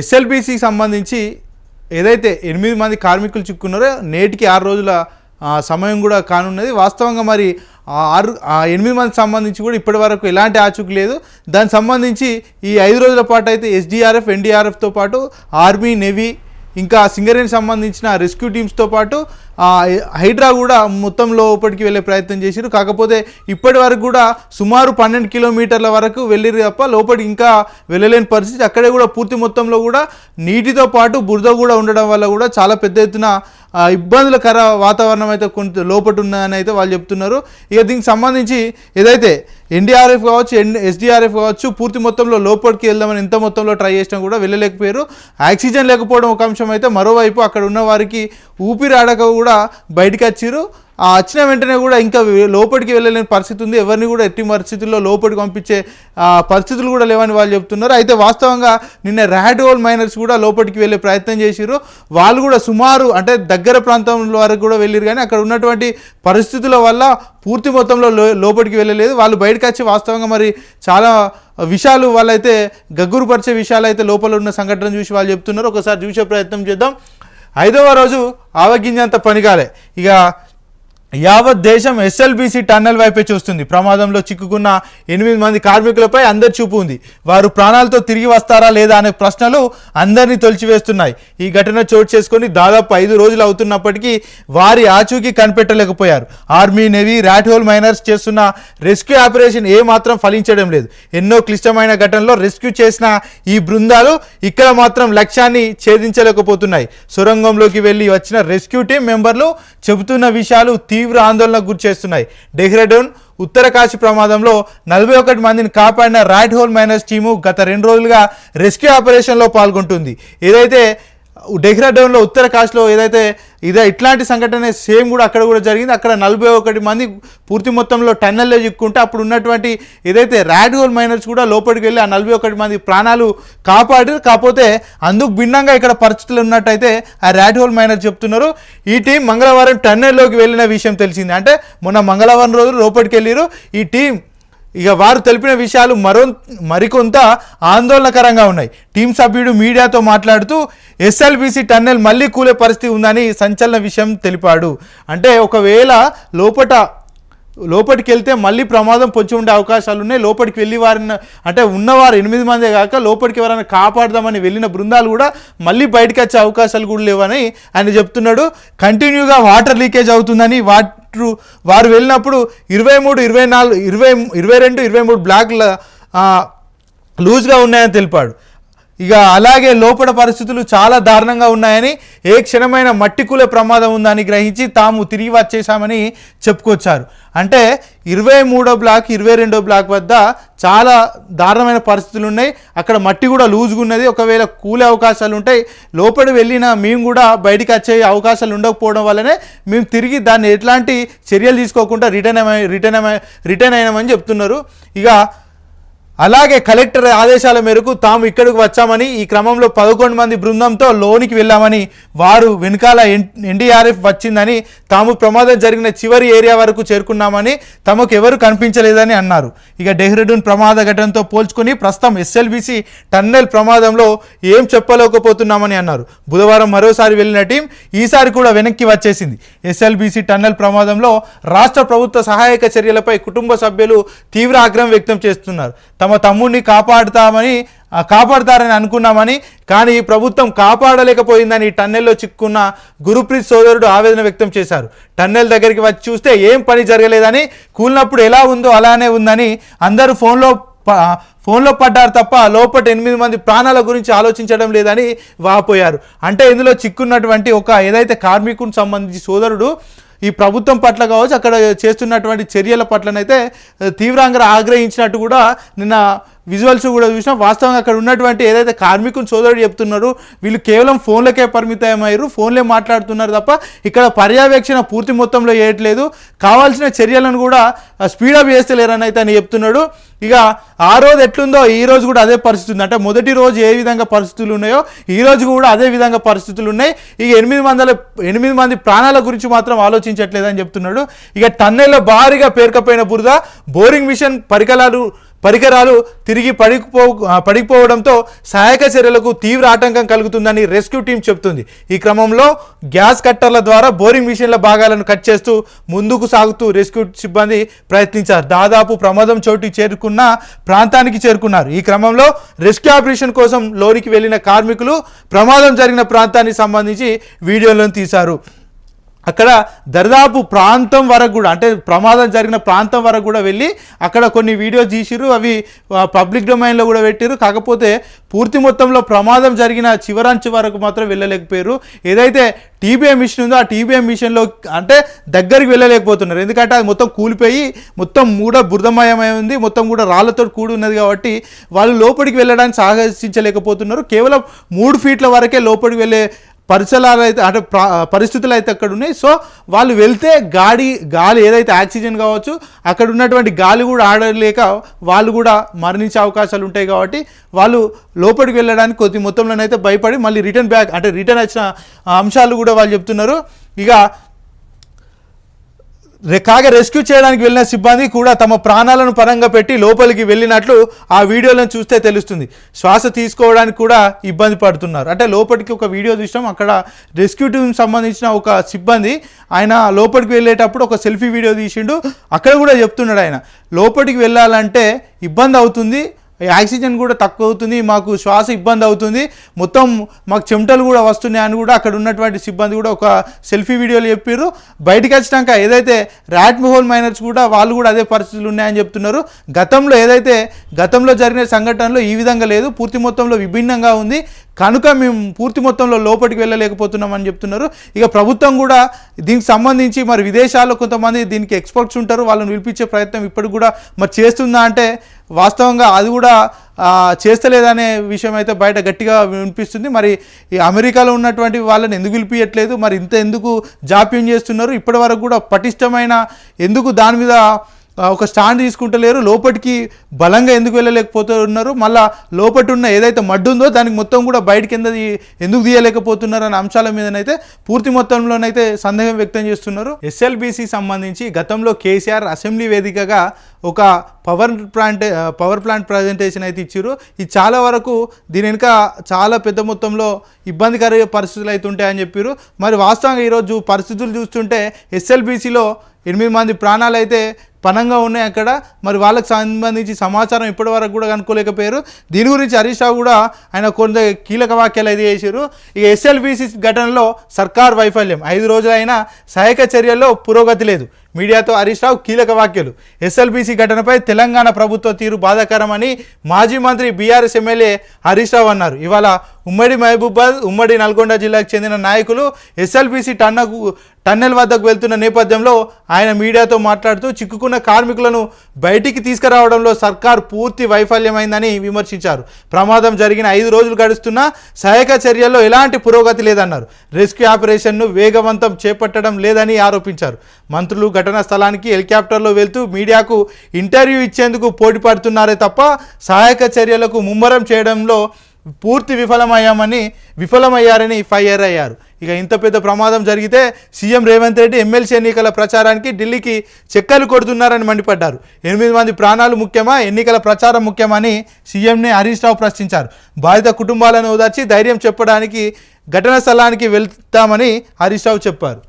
ఎస్ఎల్బిసికి సంబంధించి ఏదైతే ఎనిమిది మంది కార్మికులు చిక్కున్నారో నేటికి ఆరు రోజుల సమయం కూడా కానున్నది. వాస్తవంగా మరి ఆరు ఎనిమిది మందికి సంబంధించి కూడా ఇప్పటి వరకు ఎలాంటి ఆచూకీ లేదు. దానికి సంబంధించి ఈ ఐదు రోజుల పాటు అయితే ఎస్డిఆర్ఎఫ్ ఎన్డీఆర్ఎఫ్తో పాటు ఆర్మీ నేవీ ఇంకా సింగరేణి సంబంధించిన రెస్క్యూ టీమ్స్తో పాటు హైడ్రా కూడా మొత్తం లోపలికి వెళ్ళే ప్రయత్నం చేశారు కాకపోతే ఇప్పటి వరకు కూడా సుమారు పన్నెండు కిలోమీటర్ల వరకు వెళ్ళిరు తప్ప లోపలికి ఇంకా వెళ్ళలేని పరిస్థితి. అక్కడే కూడా పూర్తి మొత్తంలో కూడా నీటితో పాటు బురద కూడా ఉండడం వల్ల కూడా చాలా పెద్ద ఎత్తున ఇబ్బందులకర వాతావరణం అయితే కొంత లోపట ఉన్నదని అయితే వాళ్ళు చెప్తున్నారు. ఇక దీనికి సంబంధించి ఏదైతే ఎన్డీఆర్ఎఫ్ కావచ్చు ఎన్ ఎస్డీఆర్ఎఫ్ కావచ్చు పూర్తి మొత్తంలో లోపలికి వెళ్దామని ఎంత మొత్తంలో ట్రై చేసినా కూడా వెళ్ళలేకపోయారు. ఆక్సిజన్ లేకపోవడం ఒక అంశం అయితే మరోవైపు అక్కడ ఉన్న వారికి ఊపిరి ఆడక కూడా బయటికి వచ్చిర్రు వచ్చిన వెంటనే కూడా ఇంకా లోపలికి వెళ్ళలేని పరిస్థితి ఉంది. ఎవరిని కూడా ఎట్టి పరిస్థితుల్లో లోపలికి పంపించే పరిస్థితులు కూడా లేవని వాళ్ళు చెప్తున్నారు. అయితే వాస్తవంగా నిన్న ర్యాడ్ హోల్ మైనర్స్ కూడా లోపలికి వెళ్ళే ప్రయత్నం చేసిరు వాళ్ళు కూడా సుమారు అంటే దగ్గర ప్రాంతం వరకు కూడా వెళ్ళారు కానీ అక్కడ ఉన్నటువంటి పరిస్థితుల వల్ల పూర్తి మొత్తంలో లోపలికి వెళ్ళలేదు. వాళ్ళు బయటకు వచ్చి వాస్తవంగా మరి చాలా విషయాలు వాళ్ళైతే గగ్గురుపరిచే విషయాలు అయితే లోపల ఉన్న సంఘటన చూసి వాళ్ళు చెప్తున్నారు. ఒకసారి చూసే ప్రయత్నం చేద్దాం. ఐదవ రోజు ఆవగింజంత పనికాలే. ఇక యావత్ దేశం ఎస్ఎల్బిసి టన్నెల్ వైపే చూస్తుంది. ప్రమాదంలో చిక్కుకున్న ఎనిమిది మంది కార్మికులపై అందరి చూపు ఉంది. వారు ప్రాణాలతో తిరిగి వస్తారా లేదా అనే ప్రశ్నలు అందరినీ తొలిచివేస్తున్నాయి. ఈ ఘటన చోటు చేసుకుని దాదాపు ఐదు రోజులు అవుతున్నప్పటికీ వారి ఆచూకీ కనిపెట్టలేకపోయారు. Army navy rat hole miners చేస్తున్న రెస్క్యూ ఆపరేషన్ ఏమాత్రం ఫలించడం లేదు. ఎన్నో క్లిష్టమైన ఘటనలో రెస్క్యూ చేసిన ఈ బృందాలు ఇక్కడ మాత్రం లక్ష్యాన్ని ఛేదించలేకపోతున్నాయి. సొరంగంలోకి వెళ్ళి వచ్చిన రెస్క్యూ టీం మెంబర్లు చెబుతున్న విషయాలు తీ తీవ్ర ఆందోళనకు గురి చేస్తున్నాయి. డెహ్రాడూన్ ఉత్తరకాశి ప్రమాదంలో నలభై ఒకటి మందిని కాపాడిన రైట్ హోల్ మైనర్స్ టీము గత రెండు రోజులుగా రెస్క్యూ ఆపరేషన్లో పాల్గొంటుంది. ఏదైతే డెహ్రాడూన్లో ఉత్తర కాశ్లో ఏదైతే ఇదే ఇట్లాంటి సంఘటన సేమ్ కూడా అక్కడ కూడా జరిగింది. అక్కడ నలభై ఒకటి మంది పూర్తి మొత్తంలో టన్నెల్లో చిక్కుంటే అప్పుడు ఉన్నటువంటి ఏదైతే ర్యాడ్ హోల్ మైనర్స్ కూడా లోపలికి వెళ్ళి ఆ నలభై ఒకటి మంది ప్రాణాలు కాపాడారు. కాకపోతే అందుకు భిన్నంగా ఇక్కడ పరిస్థితులు ఉన్నట్టయితే ఆ ర్యాడ్ హోల్ చెప్తున్నారు. ఈ టీం మంగళవారం టన్నెల్లోకి వెళ్ళిన విషయం తెలిసింది. అంటే మొన్న మంగళవారం రోజు లోపలికి వెళ్ళారు. ఈ టీం ఇక వారు తెలిపిన విషయాలు మరో మరికొంత ఆందోళనకరంగా ఉన్నాయి. టీం సభ్యుడు మీడియాతో మాట్లాడుతూ ఎస్ఎల్బీసీ టన్నెల్ మళ్ళీ కూలే పరిస్థితి ఉందని సంచలన విషయం తెలిపాడు. అంటే ఒకవేళ లోపట లోపలికి వెళ్తే మళ్ళీ ప్రమాదం పొంచి ఉండే అవకాశాలు ఉన్నాయి లోపలికి వెళ్ళి వారిని అంటే ఉన్నవారు ఎనిమిది మందే కాక లోపలికి ఎవరైనా కాపాడదామని వెళ్ళిన బృందాలు కూడా మళ్ళీ బయటకు వచ్చే అవకాశాలు కూడా లేవని ఆయన చెప్తున్నాడు. కంటిన్యూగా వాటర్ లీకేజ్ అవుతుందని వాటర్ వారు వెళ్ళినప్పుడు ఇరవై మూడు ఇరవై నాలుగు ఇరవై ఇరవై రెండు ఇరవై మూడు బ్లాక్ల లూజ్గా ఉన్నాయని తెలిపాడు. ఇక అలాగే లోపల పరిస్థితులు చాలా దారుణంగా ఉన్నాయని ఏ క్షణమైన మట్టి ప్రమాదం ఉందని గ్రహించి తాము తిరిగి వచ్చేసామని చెప్పుకొచ్చారు. అంటే ఇరవై మూడో బ్లాక్ ఇరవై రెండో బ్లాక్ వద్ద చాలా దారుణమైన పరిస్థితులు ఉన్నాయి. అక్కడ మట్టి కూడా లూజ్గా ఉన్నది. ఒకవేళ కూలే అవకాశాలు ఉంటాయి లోపలి వెళ్ళిన మేము కూడా బయటికి వచ్చే అవకాశాలు ఉండకపోవడం వల్లనే మేము తిరిగి దాన్ని ఎట్లాంటి చర్యలు తీసుకోకుండా రిటర్న్ రిటర్న్ రిటర్న్ అయినామని చెప్తున్నారు. ఇక అలాగే కలెక్టర్ ఆదేశాల మేరకు తాము ఇక్కడికి వచ్చామని ఈ క్రమంలో పదకొండు మంది బృందంతో లోనికి వెళ్ళామని వారు వెనకాల ఎన్ ఎన్డీఆర్ఎఫ్ వచ్చిందని తాము ప్రమాదం జరిగిన చివరి ఏరియా వరకు చేరుకున్నామని తమకు ఎవరు కనిపించలేదని అన్నారు. ఇక డెహ్రడూన్ ప్రమాద ఘటనతో పోల్చుకుని ప్రస్తుతం ఎస్ఎల్బిసి టన్నెల్ ప్రమాదంలో ఏం చెప్పలేకపోతున్నామని అన్నారు. బుధవారం మరోసారి వెళ్ళిన టీం ఈసారి కూడా వెనక్కి వచ్చేసింది. ఎస్ఎల్బిసి టన్నెల్ ప్రమాదంలో రాష్ట్ర ప్రభుత్వ సహాయక చర్యలపై కుటుంబ సభ్యులు తీవ్ర ఆగ్రహం వ్యక్తం చేస్తున్నారు. తమ తమ్ముడిని కాపాడుతామని కాపాడతారని అనుకున్నామని కానీ ఈ ప్రభుత్వం కాపాడలేకపోయిందని ఈ టన్నెల్లో చిక్కున్న గురుప్రీత్ సోదరుడు ఆవేదన వ్యక్తం చేశారు. టన్నెల్ దగ్గరికి వచ్చి చూస్తే ఏం పని జరగలేదని కూలినప్పుడు ఎలా ఉందో అలానే ఉందని అందరూ ఫోన్లో ఫోన్లో పడ్డారు తప్ప లోపల ఎనిమిది మంది ప్రాణాల గురించి ఆలోచించడం లేదని వాపోయారు. అంటే ఇందులో చిక్కున్నటువంటి ఒక ఏదైతే కార్మికునికి సంబంధించి సోదరుడు ఈ ప్రభుత్వం పట్ల కావచ్చు అక్కడ చేస్తున్నటువంటి చర్యల పట్లనైతే తీవ్రంగా ఆగ్రహించినట్టు కూడా నిన్న విజువల్స్ కూడా చూసినాం వాస్తవంగా అక్కడ ఉన్నటువంటి ఏదైతే కార్మికుని సోదరుడు చెప్తున్నారు వీళ్ళు కేవలం ఫోన్లకే పరిమితమయ్యారు ఫోన్లే మాట్లాడుతున్నారు తప్ప ఇక్కడ పర్యవేక్షణ పూర్తి మొత్తంలో చేయట్లేదు కావాల్సిన చర్యలను కూడా స్పీడప్ చేస్తలేరని అయితే అని చెప్తున్నాడు. ఇక ఆ రోజు ఎట్లుందో ఈ రోజు కూడా అదే పరిస్థితి ఉంది. అంటే మొదటి రోజు ఏ విధంగా పరిస్థితులు ఉన్నాయో ఈ రోజు కూడా అదే విధంగా పరిస్థితులు ఉన్నాయి. ఇక ఎనిమిది వందల ఎనిమిది మంది ప్రాణాల గురించి మాత్రం ఆలోచించట్లేదని చెప్తున్నాడు. ఇక టన్నెల్లో భారీగా పేరుకపోయిన బురద బోరింగ్ మిషన్ పరికరాలు పరికరాలు తిరిగి పడిపో పడిపోవడంతో సహాయక చర్యలకు తీవ్ర ఆటంకం కలుగుతుందని రెస్క్యూ టీం చెబుతుంది. ఈ క్రమంలో గ్యాస్ కట్టర్ల ద్వారా బోరింగ్ మిషన్ల భాగాలను కట్ చేస్తూ ముందుకు సాగుతూ రెస్క్యూ సిబ్బంది ప్రయత్నించారు. దాదాపు ప్రమాదం చోటు చేరుకున్న ప్రాంతానికి చేరుకున్నారు. ఈ క్రమంలో రెస్క్యూ ఆపరేషన్ కోసం లోనికి వెళ్ళిన కార్మికులు ప్రమాదం జరిగిన ప్రాంతానికి సంబంధించి వీడియోలను తీశారు. అక్కడ దరిదాపు ప్రాంతం వరకు కూడా అంటే ప్రమాదం జరిగిన ప్రాంతం వరకు కూడా వెళ్ళి అక్కడ కొన్ని వీడియోస్ తీసిరు అవి పబ్లిక్ డొమైన్లో కూడా పెట్టారు కాకపోతే పూర్తి మొత్తంలో ప్రమాదం జరిగిన చివరంచు వరకు మాత్రం వెళ్ళలేకపోయారు ఏదైతే టీబీఎం మిషన్ ఉందో ఆ టీబీఎం మిషన్లో అంటే దగ్గరికి వెళ్ళలేకపోతున్నారు. ఎందుకంటే అది మొత్తం కూలిపోయి మొత్తం కూడా బురదమయమై ఉంది మొత్తం కూడా రాళ్ళతో కూడి ఉన్నది కాబట్టి వాళ్ళు లోపలికి వెళ్ళడానికి సాహసించలేకపోతున్నారు కేవలం మూడు ఫీట్ల వరకే లోపలికి వెళ్ళే పరిసరాలు అయితే అంటే పరిస్థితులు అయితే అక్కడ ఉన్నాయి సో వాళ్ళు వెళ్తే గాడి గాలి ఏదైతే ఆక్సిజన్ కావచ్చు అక్కడ ఉన్నటువంటి గాలి కూడా ఆడలేక వాళ్ళు కూడా మరణించే అవకాశాలు ఉంటాయి కాబట్టి వాళ్ళు లోపలికి వెళ్ళడానికి కొద్ది మొత్తంలోనైతే భయపడి మళ్ళీ రిటర్న్ బ్యాక్ అంటే రిటర్న్ వచ్చిన అంశాలు కూడా వాళ్ళు చెప్తున్నారు. ఇక కాగా రెస్క్యూ చేయడానికి వెళ్ళిన సిబ్బంది కూడా తమ ప్రాణాలను పరంగా పెట్టి లోపలికి వెళ్ళినట్లు ఆ వీడియోలను చూస్తే తెలుస్తుంది. శ్వాస తీసుకోవడానికి కూడా ఇబ్బంది పడుతున్నారు. అంటే లోపలికి ఒక వీడియో చూసినాం అక్కడ రెస్క్యూ టీమ్ సంబంధించిన ఒక సిబ్బంది ఆయన లోపలికి వెళ్ళేటప్పుడు ఒక సెల్ఫీ వీడియో తీసిండు. అక్కడ కూడా చెప్తున్నాడు ఆయన. లోపలికి వెళ్ళాలంటే ఇబ్బంది అవుతుంది. ఆక్సిజన్ కూడా తక్కువ అవుతుంది మాకు శ్వాస ఇబ్బంది అవుతుంది. మొత్తం మాకు చెమటలు కూడా వస్తున్నాయి అని కూడా అక్కడ ఉన్నటువంటి సిబ్బంది కూడా ఒక సెల్ఫీ వీడియోలు చెప్పారు బయటకు వచ్చినాక ఏదైతే ర్యాట్ హోల్ మైనర్స్ కూడా వాళ్ళు కూడా అదే పరిస్థితులు ఉన్నాయని చెప్తున్నారు. గతంలో ఏదైతే గతంలో జరిగిన సంఘటనలో ఈ విధంగా లేదు. పూర్తి మొత్తంలో విభిన్నంగా ఉంది. కనుక మేము పూర్తి మొత్తంలో లోపలికి వెళ్ళలేకపోతున్నామని చెప్తున్నారు. ఇక ప్రభుత్వం కూడా దీనికి సంబంధించి మరి విదేశాల్లో కొంతమంది దీనికి ఎక్స్పర్ట్స్ ఉంటారు. వాళ్ళని పిలిపించే ప్రయత్నం ఇప్పటికి కూడా మరి చేస్తుందా అంటే వాస్తవంగా అది కూడా చేస్తలేదనే విషయం అయితే బయట గట్టిగా వినిపిస్తుంది. మరి ఈ అమెరికాలో ఉన్నటువంటి వాళ్ళని ఎందుకు పిలిపించట్లేదు మరి ఇంత ఎందుకు జాప్యం చేస్తున్నారు? ఇప్పటి వరకు కూడా పటిష్టమైన ఎందుకు దాని మీద ఒక స్టాండ్ తీసుకుంటలేరు లోపలికి బలంగా ఎందుకు వెళ్ళలేకపోతున్నారు? మళ్ళా లోపటి ఉన్న ఏదైతే మడ్డు ఉందో దానికి మొత్తం కూడా బయట కింద ఎందుకు తీయలేకపోతున్నారు అనే అంశాల మీదనైతే పూర్తి మొత్తంలోనైతే సందేహం వ్యక్తం చేస్తున్నారు. ఎస్ఎల్బిసి సంబంధించి గతంలో కేసీఆర్ అసెంబ్లీ వేదికగా ఒక power plant power plant presentation అయితే ఇచ్చారు ఇది చాలా వరకు దీని వెనుక చాలా పెద్ద మొత్తంలో ఇబ్బందికర పరిస్థితులు అయితే ఉంటాయని చెప్పారు మరి వాస్తవంగా ఈరోజు పరిస్థితులు చూస్తుంటే ఎస్ఎల్బిసిలో ఎనిమిది మంది ప్రాణాలు అయితే పనంగా ఉన్నాయి అక్కడ. మరి వాళ్ళకి సంబంధించి సమాచారం ఇప్పటి వరకు కూడా కనుక్కోలేకపోయారు. దీని గురించి హరీష్ రావు కూడా ఆయన కొంత కీలక వాక్యాలు అయితే చేశారు. ఇక ఎస్ఎల్బిసి ఘటనలో సర్కార్ వైఫల్యం. ఐదు రోజులైనా సహాయక చర్యల్లో పురోగతి లేదు. మీడియాతో హరీష్ రావు కీలక వ్యాఖ్యలు. ఎస్ఎల్బిసి ఘటనపై తెలంగాణ ప్రభుత్వ తీరు బాధాకరమని మాజీ మంత్రి బీఆర్ఎస్ ఎమ్మెల్యే హరీష్ రావు అన్నారు. ఇవాళ ఉమ్మడి మహబూబాద్ ఉమ్మడి నల్గొండ జిల్లాకు చెందిన నాయకులు ఎస్ఎల్బిసి టన్నకు టన్నెల్ వద్దకు వెళ్తున్న నేపథ్యంలో ఆయన మీడియాతో మాట్లాడుతూ చిక్కుకున్న కార్మికులను బయటికి తీసుకురావడంలో సర్కార్ పూర్తి వైఫల్యమైందని విమర్శించారు. ప్రమాదం జరిగిన ఐదు రోజులు గడుస్తున్నా సహాయక చర్యల్లో ఎలాంటి పురోగతి లేదన్నారు. రెస్క్యూ ఆపరేషన్ను వేగవంతం చేపట్టడం లేదని ఆరోపించారు. మంత్రులు ఘటనా స్థలానికి హెలికాప్టర్లో వెళ్తూ మీడియాకు ఇంటర్వ్యూ ఇచ్చేందుకు పోటీ పడుతున్నారే తప్ప సహాయక చర్యలకు ముమ్మరం చేయడంలో పూర్తి విఫలమయ్యామని విఫలమయ్యారని ఫైర్ అయ్యారు. ఇక ఇంత పెద్ద ప్రమాదం జరిగితే సీఎం రేవంత్ రెడ్డి ఎమ్మెల్సీ ఎన్నికల ప్రచారానికి ఢిల్లీకి చెక్కలు కొడుతున్నారని మండిపడ్డారు. ఎనిమిది మంది ప్రాణాలు ముఖ్యమా ఎన్నికల ప్రచారం ముఖ్యమని సీఎంని హరీష్ రావు ప్రశ్నించారు. బాధిత కుటుంబాలను ఓదార్చి ధైర్యం చెప్పడానికి ఘటనా స్థలానికి వెళ్తామని హరీష్ రావు చెప్పారు.